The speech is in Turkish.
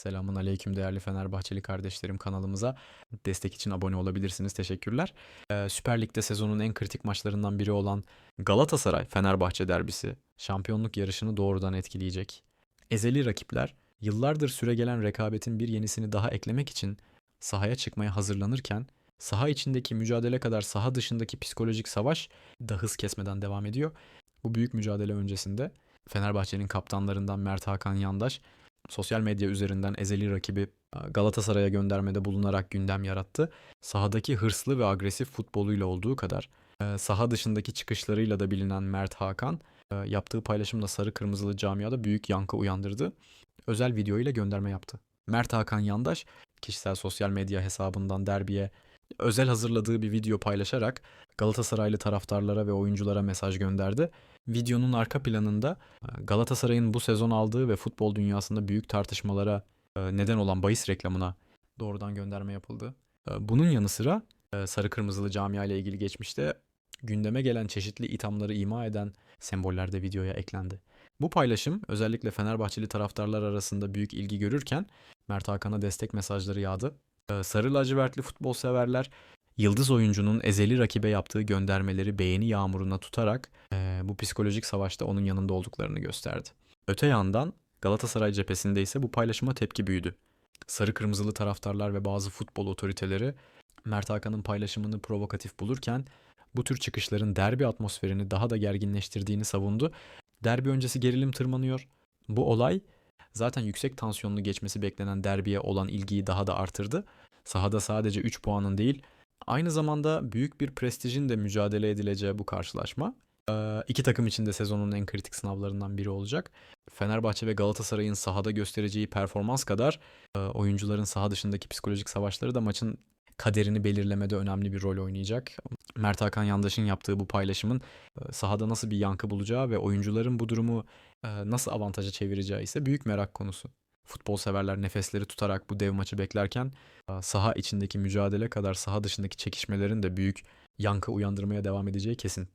Selamun aleyküm değerli Fenerbahçeli kardeşlerim kanalımıza. Destek için abone olabilirsiniz. Teşekkürler. Ee, Süper Lig'de sezonun en kritik maçlarından biri olan Galatasaray Fenerbahçe derbisi şampiyonluk yarışını doğrudan etkileyecek. Ezeli rakipler yıllardır süregelen rekabetin bir yenisini daha eklemek için sahaya çıkmaya hazırlanırken saha içindeki mücadele kadar saha dışındaki psikolojik savaş da hız kesmeden devam ediyor. Bu büyük mücadele öncesinde Fenerbahçe'nin kaptanlarından Mert Hakan Yandaş sosyal medya üzerinden ezeli rakibi Galatasaray'a göndermede bulunarak gündem yarattı. Sahadaki hırslı ve agresif futboluyla olduğu kadar e, saha dışındaki çıkışlarıyla da bilinen Mert Hakan e, yaptığı paylaşımla sarı kırmızılı camiada büyük yankı uyandırdı. Özel video ile gönderme yaptı. Mert Hakan Yandaş kişisel sosyal medya hesabından derbiye özel hazırladığı bir video paylaşarak Galatasaraylı taraftarlara ve oyunculara mesaj gönderdi. Videonun arka planında e, Galatasaray'ın bu sezon aldığı ve futbol dünyasında büyük tartışmalara e, neden olan bahis reklamına doğrudan gönderme yapıldı. E, Bunun yanı sıra sarı kırmızılı camia ile ilgili geçmişte gündeme gelen çeşitli ithamları ima eden semboller de videoya eklendi. Bu paylaşım özellikle Fenerbahçeli taraftarlar arasında büyük ilgi görürken Mert Hakan'a destek mesajları yağdı. Sarı lacivertli futbol severler yıldız oyuncunun ezeli rakibe yaptığı göndermeleri beğeni yağmuruna tutarak e, bu psikolojik savaşta onun yanında olduklarını gösterdi. Öte yandan Galatasaray cephesinde ise bu paylaşıma tepki büyüdü. Sarı kırmızılı taraftarlar ve bazı futbol otoriteleri Mert Hakan'ın paylaşımını provokatif bulurken bu tür çıkışların derbi atmosferini daha da gerginleştirdiğini savundu. Derbi öncesi gerilim tırmanıyor. Bu olay zaten yüksek tansiyonlu geçmesi beklenen derbiye olan ilgiyi daha da artırdı. Sahada sadece 3 puanın değil, Aynı zamanda büyük bir prestijin de mücadele edileceği bu karşılaşma iki takım için de sezonun en kritik sınavlarından biri olacak. Fenerbahçe ve Galatasaray'ın sahada göstereceği performans kadar oyuncuların saha dışındaki psikolojik savaşları da maçın kaderini belirlemede önemli bir rol oynayacak. Mert Hakan Yandaş'ın yaptığı bu paylaşımın e, sahada nasıl bir yankı bulacağı ve oyuncuların bu durumu nasıl avantaja çevireceği ise büyük merak konusu. Futbol severler nefesleri tutarak bu dev maçı beklerken saha içindeki mücadele kadar saha dışındaki çekişmelerin de büyük yankı uyandırmaya devam edeceği kesin.